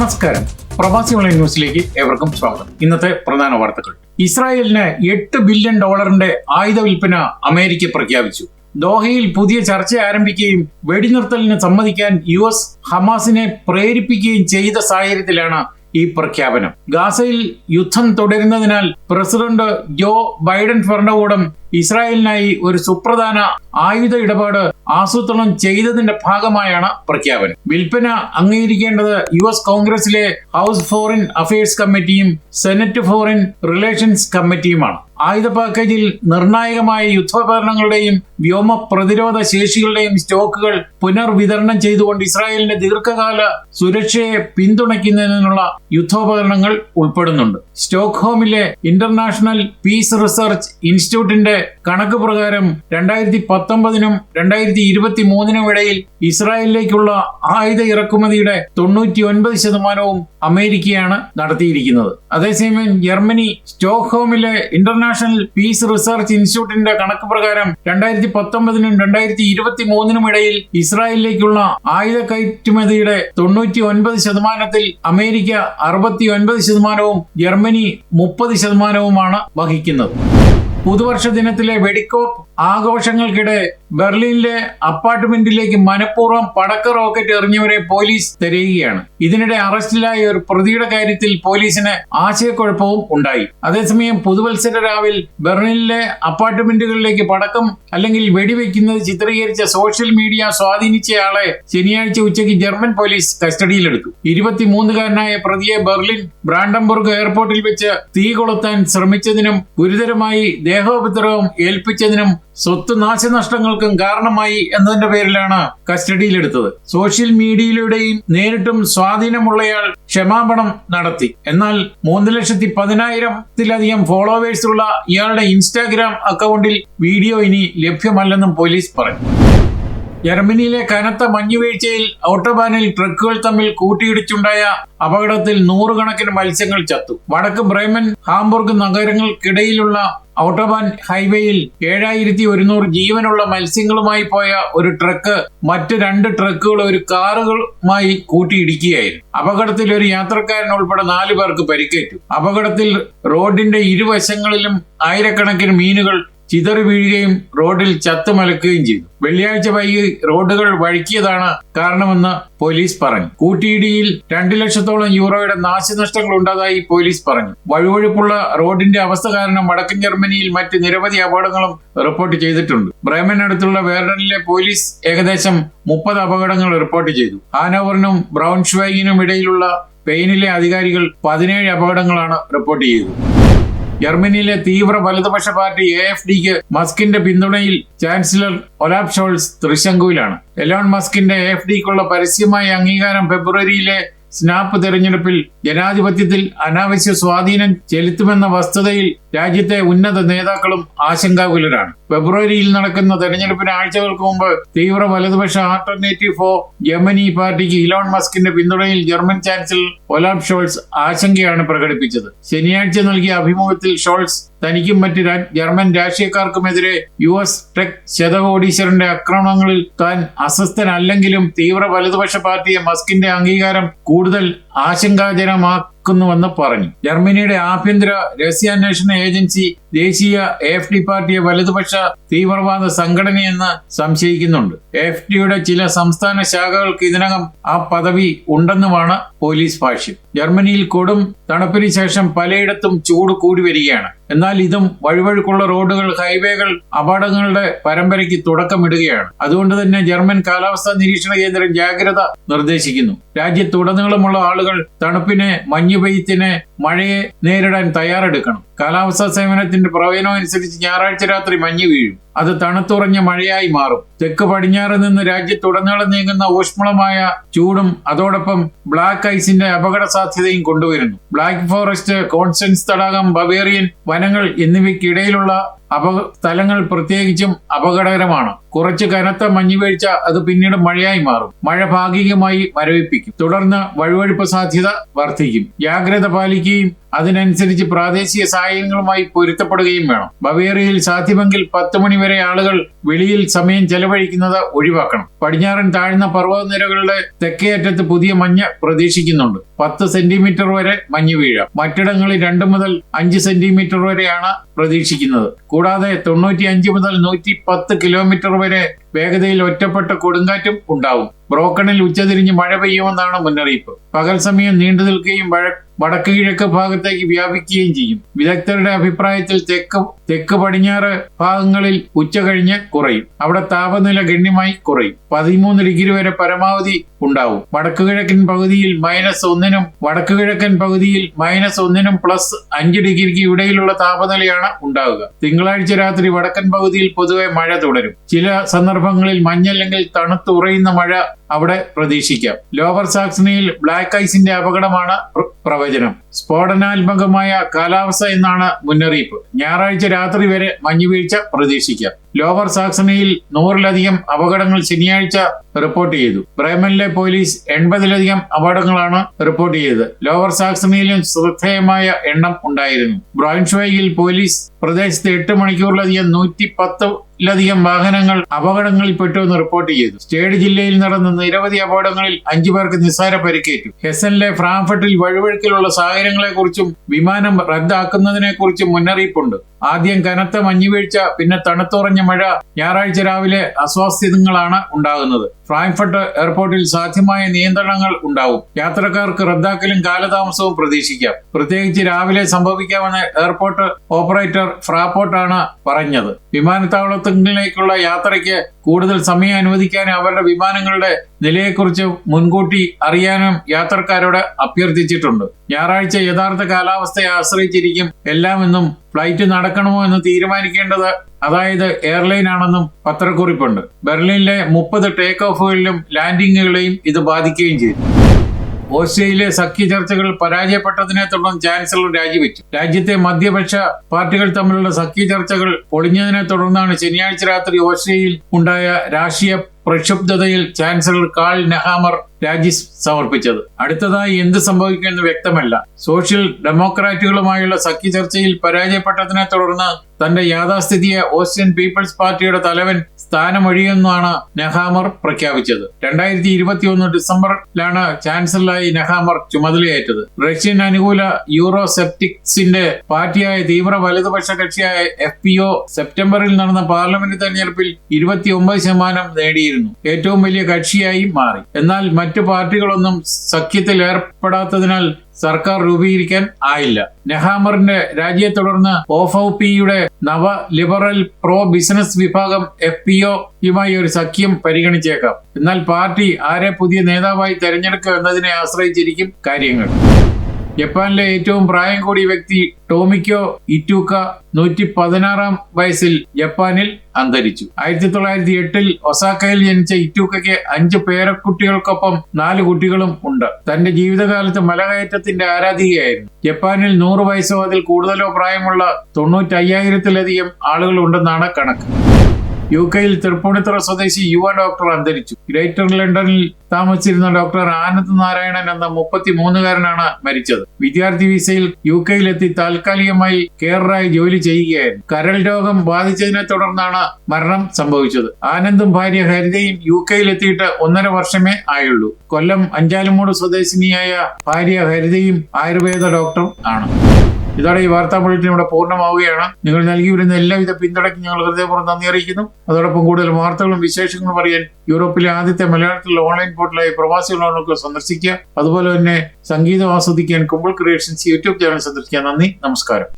നമസ്കാരം. പ്രവാസി ഓൺലൈൻ ന്യൂസിലേക്ക് ഏവർക്കും സ്വാഗതം. ഇന്നത്തെ പ്രധാന വാർത്തകൾ. ഇസ്രായേലിന് എട്ട് ബില്യൺ ഡോളറിന്റെ ആയുധ വിൽപ്പന അമേരിക്ക പ്രഖ്യാപിച്ചു. ദോഹയിൽ പുതിയ ചർച്ച ആരംഭിക്കുകയും വെടിനിർത്തലിന് സമ്മതിക്കാൻ യു എസ് ഹമാസിനെ പ്രേരിപ്പിക്കുകയും ചെയ്ത സാഹചര്യത്തിലാണ് ഈ പ്രഖ്യാപനം. ഗാസയിൽ യുദ്ധം തുടരുന്നതിനാൽ പ്രസിഡന്റ് ജോ ബൈഡൻ ഭരണകൂടം ഇസ്രായേലിനായി ഒരു സുപ്രധാന ആയുധ ഇടപാട് ആസൂത്രണം ചെയ്തതിന്റെ ഭാഗമായാണ് പ്രഖ്യാപനം. വിൽപ്പന അംഗീകരിക്കേണ്ടത് യു എസ് കോൺഗ്രസിലെ ഹൗസ് ഫോറിൻ അഫയേഴ്സ് കമ്മിറ്റിയും സെനറ്റ് ഫോറിൻ റിലേഷൻസ് കമ്മിറ്റിയുമാണ്. ആയുധ പാക്കേജിൽ നിർണായകമായ യുദ്ധോപകരണങ്ങളുടെയും വ്യോമ പ്രതിരോധ ശേഷികളുടെയും സ്റ്റോക്കുകൾ പുനർവിതരണം ചെയ്തുകൊണ്ട് ഇസ്രായേലിന്റെ ദീർഘകാല സുരക്ഷയെ പിന്തുണയ്ക്കുന്നതിനുള്ള യുദ്ധോപകരണങ്ങൾ ഉൾപ്പെടുന്നുണ്ട്. സ്റ്റോക്ക്ഹോമിലെ ഇന്റർനാഷണൽ പീസ് റിസർച്ച് ഇൻസ്റ്റിറ്റ്യൂട്ടിന്റെ കണക്ക് പ്രകാരം രണ്ടായിരത്തി പത്തൊമ്പതിനും രണ്ടായിരത്തി ഇരുപത്തി മൂന്നിനും ഇടയിൽ ഇസ്രായേലിലേക്കുള്ള ആയുധ ഇറക്കുമതിയുടെ തൊണ്ണൂറ്റി ഒൻപത് ശതമാനവും അമേരിക്കയാണ് നടത്തിയിരിക്കുന്നത്. അതേസമയം ജർമ്മനി സ്റ്റോക്ക്ഹോമിലെ ഇന്റർനാഷണൽ പീസ് റിസർച്ച് ഇൻസ്റ്റിറ്റ്യൂട്ടിന്റെ കണക്ക് പ്രകാരം രണ്ടായിരത്തി പത്തൊമ്പതിനും രണ്ടായിരത്തി ഇരുപത്തി മൂന്നിനും ഇടയിൽ ഇസ്രായേലിലേക്കുള്ള ആയുധ കയറ്റുമതിയുടെ തൊണ്ണൂറ്റി ഒൻപത് ശതമാനത്തിൽ അമേരിക്ക അറുപത്തി ഒൻപത് ശതമാനവും ജർമ്മനി മുപ്പത് ശതമാനവുമാണ് വഹിക്കുന്നത്. പുതുവർഷ ദിനത്തിലെ വെടിക്കോപ്പ് ആഘോഷങ്ങൾക്കിടെ ബെർലിനിലെ അപ്പാർട്ട്മെന്റിലേക്ക് മനഃപൂർവം പടക്ക റോക്കറ്റ് എറിഞ്ഞവരെ പോലീസ് തിരയുകയാണ്. ഇതിനിടെ അറസ്റ്റിലായ ഒരു പ്രതിയുടെ കാര്യത്തിൽ പോലീസിന് ആശയക്കുഴപ്പവും ഉണ്ടായി. അതേസമയം പുതുവത്സര രാവിൽ ബെർലിനിലെ അപ്പാർട്ട്മെന്റുകളിലേക്ക് പടക്കം അല്ലെങ്കിൽ വെടിവെക്കുന്നത് ചിത്രീകരിച്ച സോഷ്യൽ മീഡിയ സ്വാധീനിച്ചയാളെ ശനിയാഴ്ച ഉച്ചയ്ക്ക് ജർമ്മൻ പോലീസ് കസ്റ്റഡിയിലെടുത്തു. ഇരുപത്തിമൂന്നുകാരനായ പ്രതിയെ ബെർലിൻ ബ്രാൻഡംബുർഗ് എയർപോർട്ടിൽ വെച്ച് തീ കൊളുത്താൻ ശ്രമിച്ചതിനും ഗുരുതരമായി ദേഹോപദ്രവം ഏൽപ്പിച്ചതിനും സ്വത്ത് നാശനഷ്ടങ്ങൾക്കും കാരണമായി എന്നതിന്റെ പേരിലാണ് കസ്റ്റഡിയിലെടുത്തത്. സോഷ്യൽ മീഡിയയിലൂടെയും നേരിട്ടും സ്വാധീനമുള്ളയാൾ ക്ഷമാപണം നടത്തി. എന്നാൽ മൂന്ന് ലക്ഷത്തി പതിനായിരത്തിലധികം ഫോളോവേഴ്സുള്ള ഇയാളുടെ ഇൻസ്റ്റാഗ്രാം അക്കൗണ്ടിൽ വീഡിയോ ഇനി ലഭ്യമല്ലെന്നും പോലീസ് പറഞ്ഞു. ജർമ്മനിയിലെ കനത്ത മഞ്ഞുവീഴ്ചയിൽ ഓട്ടോബാനിൽ ട്രക്കുകൾ തമ്മിൽ കൂട്ടിയിടിച്ചുണ്ടായ അപകടത്തിൽ നൂറുകണക്കിന് മത്സ്യങ്ങൾ ചത്തു. വടക്ക് ബ്രേമൻ ഹാംബുർഗ് നഗരങ്ങൾക്കിടയിലുള്ള ഔട്ടോബാൻ ഹൈവേയിൽ ഏഴായിരത്തി ഒരുന്നൂറ് ജീവനുള്ള മത്സ്യങ്ങളുമായി പോയ ഒരു ട്രക്ക് മറ്റ് രണ്ട് ട്രക്കുകൾ ഒരു കാറുകളുമായി കൂട്ടിയിടിക്കുകയായിരുന്നു. അപകടത്തിൽ ഒരു യാത്രക്കാരൻ ഉൾപ്പെടെ നാലു പേർക്ക് പരിക്കേറ്റു. അപകടത്തിൽ റോഡിന്റെ ഇരുവശങ്ങളിലും ആയിരക്കണക്കിന് മീനുകൾ ചിതറി വീഴുകയും റോഡിൽ ചത്തുമലക്കുകയും ചെയ്തു. വെള്ളിയാഴ്ച വൈകി റോഡുകൾ വഴുക്കിയതാണ് കാരണമെന്ന് പോലീസ് പറഞ്ഞു. കൂട്ടിയിടിയിൽ രണ്ടു ലക്ഷത്തോളം യൂറോയുടെ നാശനഷ്ടങ്ങൾ ഉണ്ടായതായി പോലീസ് പറഞ്ഞു. വഴുവഴുപ്പുള്ള റോഡിന്റെ അവസ്ഥ കാരണം വടക്കൻ ജർമ്മനിയിൽ മറ്റ് നിരവധി അപകടങ്ങളും റിപ്പോർട്ട് ചെയ്തിട്ടുണ്ട്. ബ്രേമനടുത്തുള്ള വേർഡനിലെ പോലീസ് ഏകദേശം മുപ്പത് അപകടങ്ങൾ റിപ്പോർട്ട് ചെയ്തു. ഹാനോവറിനും ബ്രൗൺഷ്വൈഗിനും ഇടയിലുള്ള സ്പെയിനിലെ അധികാരികൾ പതിനേഴ് അപകടങ്ങളാണ് റിപ്പോർട്ട് ചെയ്തത്. ജർമ്മനിയിലെ തീവ്ര വലതുപക്ഷ പാർട്ടി എ എഫ് ഡിക്ക് മസ്കിന്റെ പിന്തുണയിൽ ചാൻസലർ ഒലാബ് ഷോൾസ് തൃശങ്കുവിലാണ് എലോൺ മസ്കിന്റെ എ എഫ് ഡിക്കുള്ള പരസ്യമായ അംഗീകാരം ഫെബ്രുവരിയിലെ സ്നാപ്പ് തെരഞ്ഞെടുപ്പിൽ ജനാധിപത്യത്തിൽ അനാവശ്യ സ്വാധീനം ചെലുത്തുമെന്ന വസ്തുതയിൽ രാജ്യത്തെ ഉന്നത നേതാക്കളും ആശങ്കാകുലരാണ്. ഫെബ്രുവരിയിൽ നടക്കുന്ന തെരഞ്ഞെടുപ്പിന് ആഴ്ചകൾക്ക് മുമ്പ് തീവ്ര വലതുപക്ഷ ആൾട്ടർനേറ്റീവ് ഫോർ ജർമ്മനി പാർട്ടിക്ക് ഇലോൺ മസ്കിന്റെ പിന്തുണയിൽ ജർമ്മൻ ചാൻസലർ ഒലാബ് ഷോൾസ് ആശങ്കയാണ് പ്രകടിപ്പിച്ചത്. ശനിയാഴ്ച നൽകിയ അഭിമുഖത്തിൽ ഷോൾസ് തനിക്കും മറ്റ് ജർമ്മൻ രാഷ്ട്രീയക്കാർക്കുമെതിരെ യു എസ് ടെക് ശതകോടീശ്വരന്റെ ആക്രമണങ്ങളിൽ താൻ അസ്വസ്ഥനല്ലെങ്കിലും തീവ്ര വലതുപക്ഷ പാർട്ടിയെ മസ്കിന്റെ അംഗീകാരം കൂടുതൽ ആശങ്കാജനമാക്കുന്നുവെന്ന് പറഞ്ഞു. ജർമ്മനിയുടെ ആഭ്യന്തര രഹസ്യാന്വേഷണ ഏജൻസി ദേശീയ എഫ് ഡി പാർട്ടിയെ വലതുപക്ഷ തീവ്രവാദ സംഘടനയെന്ന് സംശയിക്കുന്നുണ്ട്. എഫ് ഡിയുടെ ചില സംസ്ഥാന ശാഖകൾക്ക് ഇതിനകം ആ പദവി ഉണ്ടെന്നുമാണ് പോലീസ് ഭാഷ്യം. ജർമ്മനിയിൽ കൊടും തണുപ്പിന് ശേഷം പലയിടത്തും ചൂട് കൂടി വരികയാണ്. എന്നാൽ ഇതും വഴിവഴുക്കുള്ള റോഡുകൾ ഹൈവേകൾ അപകടങ്ങളുടെ പരമ്പരയ്ക്ക് തുടക്കമിടുകയാണ്. അതുകൊണ്ട് തന്നെ ജർമ്മൻ കാലാവസ്ഥാ നിരീക്ഷണ കേന്ദ്രം ജാഗ്രത നിർദ്ദേശിക്കുന്നു. രാജ്യത്തുടനീളമുള്ള ആളുകൾ തണുപ്പിനെ മഞ്ഞുപെയ്ത്തിന് മഴയെ നേരിടാൻ തയ്യാറെടുക്കണം. കാലാവസ്ഥാ സേവനത്തിന്റെ പ്രവചനം അനുസരിച്ച് ഞായറാഴ്ച രാത്രി മഞ്ഞ് വീഴും. അത് തണുത്തുറഞ്ഞ മഴയായി മാറും. തെക്ക് പടിഞ്ഞാറ് നിന്ന് രാജ്യത്തുടനീളം നീങ്ങുന്ന ഊഷ്മളമായ ചൂടും അതോടൊപ്പം ബ്ലാക്ക് ഐസിന്റെ അപകട സാധ്യതയും കൊണ്ടുവരുന്നു. ബ്ലാക്ക് ഫോറസ്റ്റ് കോൺസ്റ്റൻസ് തടാകം ബവേറിയൻ വനങ്ങൾ എന്നിവയ്ക്കിടയിലുള്ള അപ സ്ഥലങ്ങൾ പ്രത്യേകിച്ചും അപകടകരമാണ്. കുറച്ച് കനത്ത മഞ്ഞുവീഴ്ച അത് പിന്നീട് മഴയായി മാറും. മഴ ഭാഗികമായി മരവിപ്പിക്കും. തുടർന്ന് വഴുവഴുപ്പ് സാധ്യത വർദ്ധിക്കും. ജാഗ്രത പാലിക്കുകയും അതിനനുസരിച്ച് പ്രാദേശിക സഹായങ്ങളുമായി പൊരുത്തപ്പെടുകയും വേണം. ബവേറിയയിൽ സാധ്യമെങ്കിൽ പത്ത് മണിവരെ ആളുകൾ വെളിയിൽ സമയം ചെലവഴിക്കുന്നത് ഒഴിവാക്കണം. പടിഞ്ഞാറൻ താഴ്ന്ന പർവതനിരകളുടെ തെക്കേയറ്റത്ത് പുതിയ മഞ്ഞ് പ്രതീക്ഷിക്കുന്നുണ്ട്. പത്ത് സെന്റിമീറ്റർ വരെ മഞ്ഞ് വീഴാം. മറ്റിടങ്ങളിൽ രണ്ട് മുതൽ അഞ്ച് സെന്റിമീറ്റർ വരെയാണ് പ്രതീക്ഷിക്കുന്നത്. കൂടാതെ തൊണ്ണൂറ്റി അഞ്ച് മുതൽ നൂറ്റി പത്ത് കിലോമീറ്റർ വരെ വേഗതയിൽ ഒറ്റപ്പെട്ട കൊടുങ്കാറ്റും ഉണ്ടാവും. ബ്രോക്കണിൽ ഉച്ചതിരിഞ്ഞ് മഴ പെയ്യുമെന്നാണ് മുന്നറിയിപ്പ്. പകൽ സമയം നീണ്ടു നിൽക്കുകയും വടക്ക് കിഴക്ക് ഭാഗത്തേക്ക് വ്യാപിക്കുകയും ചെയ്യും. വിദഗ്ധരുടെ അഭിപ്രായത്തിൽ തെക്ക് തെക്ക് പടിഞ്ഞാറ് ഭാഗങ്ങളിൽ ഉച്ച കഴിഞ്ഞ് കുറയും. അവിടെ താപനില ഗണ്യമായി കുറയും. പതിമൂന്ന് ഡിഗ്രി വരെ പരമാവധി ഉണ്ടാവും. വടക്ക് കിഴക്കൻ പകുതിയിൽ മൈനസ് ഒന്നിനും വടക്ക് കിഴക്കൻ പകുതിയിൽ മൈനസ് ഒന്നിനും പ്ലസ് അഞ്ച് ഡിഗ്രിക്ക് ഇടയിലുള്ള താപനിലയാണ് ഉണ്ടാവുക. തിങ്കളാഴ്ച രാത്രി വടക്കൻ പകുതിയിൽ പൊതുവെ മഴ തുടരും. ചില സന്ദർഭങ്ങളിൽ മഞ്ഞല്ലെങ്കിൽ തണുത്തുറയുന്ന മഴ അവിടെ പ്രതീക്ഷിക്കാം. ലോവർ സാക്സണിയിൽ ബ്ലാക്ക് ഐസിന്റെ അപകടമാണ് പ്രവചനം. സ്ഫോടനാത്മകമായ കാലാവസ്ഥ എന്നാണ് മുന്നറിയിപ്പ്. ഞായറാഴ്ച രാത്രി വരെ മഞ്ഞുവീഴ്ച പ്രതീക്ഷിക്കാം. ലോവർ സാക്സണിയിൽ നൂറിലധികം അപകടങ്ങൾ ശനിയാഴ്ച റിപ്പോർട്ട് ചെയ്തു. ബ്രേമനിലെ പോലീസ് എൺപതിലധികം അപകടങ്ങളാണ് റിപ്പോർട്ട് ചെയ്തത്. ലോവർ സാക്സണിയിലും ശ്രദ്ധേയമായ എണ്ണം ഉണ്ടായിരുന്നു. ബ്രോയിൻഷ്വയിൽ പോലീസ് പ്രദേശത്ത് എട്ട് മണിക്കൂറിലധികം നൂറ്റി പത്തിലധികം വാഹനങ്ങൾ അപകടങ്ങളിൽപ്പെട്ടു എന്ന് റിപ്പോർട്ട് ചെയ്തു. സ്റ്റേഡ് ജില്ലയിൽ നടന്ന നിരവധി അപകടങ്ങളിൽ അഞ്ചു പേർക്ക് നിസ്സാര പരിക്കേറ്റു. ഹെസനിലെ ഫ്രാങ്ക്ഫർട്ടിൽ വഴുവഴുക്കിലുള്ള സാഹചര്യങ്ങളെക്കുറിച്ചും വിമാനം റദ്ദാക്കുന്നതിനെക്കുറിച്ചും മുന്നറിയിപ്പുണ്ട്. ആദ്യം കനത്ത മഞ്ഞുവീഴ്ച പിന്നെ തണുത്തുറഞ്ഞ മഴ ഞായറാഴ്ച രാവിലെ അസ്വാസ്ഥ്യങ്ങളാണ് ഉണ്ടാകുന്നത്. ഫ്രാങ്ക്ഫർട്ട് എയർപോർട്ടിൽ സാധ്യമായ നിയന്ത്രണങ്ങൾ ഉണ്ടാവും. യാത്രക്കാർക്ക് റദ്ദാക്കലും കാലതാമസവും പ്രതീക്ഷിക്കാം. പ്രത്യേകിച്ച് രാവിലെ സംഭവിക്കാമെന്ന് എയർപോർട്ട് ഓപ്പറേറ്റർ ഫ്രാപ്പോർട്ടാണ് പറഞ്ഞത്. വിമാനത്താവളത്തിലേക്കുള്ള യാത്രയ്ക്ക് കൂടുതൽ സമയം അനുവദിക്കാനും അവരുടെ വിമാനങ്ങളുടെ നിലയെക്കുറിച്ച് മുൻകൂട്ടി അറിയാനും യാത്രക്കാരോട് അഭ്യർത്ഥിച്ചിട്ടുണ്ട്. ഞായറാഴ്ച യഥാർത്ഥ കാലാവസ്ഥയെ ആശ്രയിച്ചിരിക്കും എല്ലാമെന്നും ഫ്ലൈറ്റ് നടക്കണമോ എന്ന് തീരുമാനിക്കേണ്ടത് അതായത് എയർലൈൻ ആണെന്നും പത്രക്കുറിപ്പുണ്ട്. ബെർലിനിലെ മുപ്പത് ടേക്ക് ഓഫുകളിലും ലാൻഡിങ്ങുകളെയും ഇത് ബാധിക്കുകയും ചെയ്തു. ഓസ്ട്രേലിയയിലെ സഖ്യ ചർച്ചകൾ പരാജയപ്പെട്ടതിനെ തുടർന്ന് ചാൻസലർ രാജിവെച്ചു. രാജ്യത്തെ മധ്യപക്ഷ പാർട്ടികൾ തമ്മിലുള്ള സഖ്യ ചർച്ചകൾ പൊളിഞ്ഞതിനെ തുടർന്നാണ് ശനിയാഴ്ച രാത്രി ഓസ്ട്രേലിയയിൽ ഉണ്ടായ രാഷ്ട്രീയ പ്രക്ഷുബ്ധതയിൽ ചാൻസലർ കാൾ നെഹാമർ രാജി സമർപ്പിച്ചത്. അടുത്തതായി എന്ത് സംഭവിക്കുമെന്ന് വ്യക്തമല്ല. സോഷ്യൽ ഡെമോക്രാറ്റുകളുമായുള്ള സഖ്യ ചർച്ചയിൽ പരാജയപ്പെട്ടതിനെ തുടർന്ന് തന്റെ യാഥാസ്ഥിതിയെ ഓസ്ട്രിയൻ പീപ്പിൾസ് പാർട്ടിയുടെ തലവൻ സ്ഥാനമൊഴിയെന്നാണ് നെഹാമർ പ്രഖ്യാപിച്ചത്. രണ്ടായിരത്തി ഇരുപത്തിയൊന്ന് ഡിസംബറിലാണ് ചാൻസലറായി നെഹാമർ ചുമതലയേറ്റത്. റഷ്യൻ അനുകൂല യൂറോ സെപ്റ്റിക്സിന്റെ പാർട്ടിയായ തീവ്ര വലതുപക്ഷ കക്ഷിയായ എഫ് പി ഒ സെപ്റ്റംബറിൽ നടന്ന പാർലമെന്റ് തെരഞ്ഞെടുപ്പിൽ ഇരുപത്തിയൊമ്പത് ശതമാനം നേടിയിരുന്നു. ഏറ്റവും വലിയ കക്ഷിയായി മാറി. എന്നാൽ മറ്റു പാർട്ടികളൊന്നും സഖ്യത്തിൽ ഏർപ്പെടാത്തതിനാൽ സർക്കാർ രൂപീകരിക്കാൻ ആയില്ല. നെഹാമറിന്റെ രാജിയെ തുടർന്ന് ഓഫ് പിയുടെ നവ ലിബറൽ പ്രോ ബിസിനസ് വിഭാഗം എഫ് പി ഒയുമായി ഒരു സഖ്യം പരിഗണിച്ചേക്കാം. എന്നാൽ പാർട്ടി ആരെ പുതിയ നേതാവായി തെരഞ്ഞെടുക്കുക എന്നതിനെ ആശ്രയിച്ചിരിക്കും കാര്യങ്ങൾ. ജപ്പാനിലെ ഏറ്റവും പ്രായം കൂടിയ വ്യക്തി ടോമിക്കോ ഇറ്റൂക്ക നൂറ്റി പതിനാറാം വയസ്സിൽ ജപ്പാനിൽ അന്തരിച്ചു. ആയിരത്തി തൊള്ളായിരത്തി എട്ടിൽ ഒസാക്കയിൽ ജനിച്ച ഇറ്റൂക്കയ്ക്ക് അഞ്ച് പേരക്കുട്ടികൾക്കൊപ്പം നാല് കുട്ടികളും ഉണ്ട്. തന്റെ ജീവിതകാലത്ത് മലകയറ്റത്തിന്റെ ആരാധികയായിരുന്നു. ജപ്പാനിൽ നൂറ് വയസ്സോ അതിൽ കൂടുതലോ പ്രായമുള്ള തൊണ്ണൂറ്റി അയ്യായിരത്തിലധികം ആളുകൾ ഉണ്ടെന്നാണ് കണക്ക്. യു കെയിൽ തൃപ്പൂണിത്തുറ സ്വദേശി യുവ ഡോക്ടർ അന്തരിച്ചു. ഗ്രേറ്റർ ലണ്ടനിൽ താമസിച്ചിരുന്ന ഡോക്ടർ ആനന്ദ് നാരായണൻ എന്ന മുപ്പത്തിമൂന്നുകാരനാണ് മരിച്ചത്. വിദ്യാർത്ഥി വിസയിൽ യു കെയിലെത്തി താൽക്കാലികമായി കെയറായി ജോലി ചെയ്യുകയായിരുന്നു. കരൾ രോഗം ബാധിച്ചതിനെ തുടർന്നാണ് മരണം സംഭവിച്ചത്. ആനന്ദും ഭാര്യ ഹരിതയും യു കെയിലെത്തിയിട്ട് ഒന്നര വർഷമേ ആയുള്ളൂ. കൊല്ലം അഞ്ചാലുമൂട് സ്വദേശിനിയായ ഭാര്യ ഹരിതയും ആയുർവേദ ഡോക്ടർ ആണ്. ഇതോടെ ഈ വാർത്താ ബുള്ളറ്റിൻ ഇവിടെ പൂർണമാവുകയാണ്. നിങ്ങൾ നൽകി വരുന്ന എല്ലാവിധ പിന്തുണയ്ക്കും ഞങ്ങൾ ഹൃദയപൂർവം നന്ദി അറിയിക്കുന്നു. അതോടൊപ്പം കൂടുതൽ വാർത്തകളും വിശേഷങ്ങളും അറിയാൻ യൂറോപ്പിലെ ആദ്യത്തെ മലയാളത്തിലുള്ള ഓൺലൈൻ പോർട്ടലായി പ്രവാസികളോടൊക്കെ സന്ദർശിക്കുക. അതുപോലെ തന്നെ സംഗീതം ആസ്വദിക്കാൻ കുമ്പിൾ ക്രിയേഷൻസ് യൂട്യൂബ് ചാനൽ സന്ദർശിക്കുക നന്ദി. നമസ്കാരം.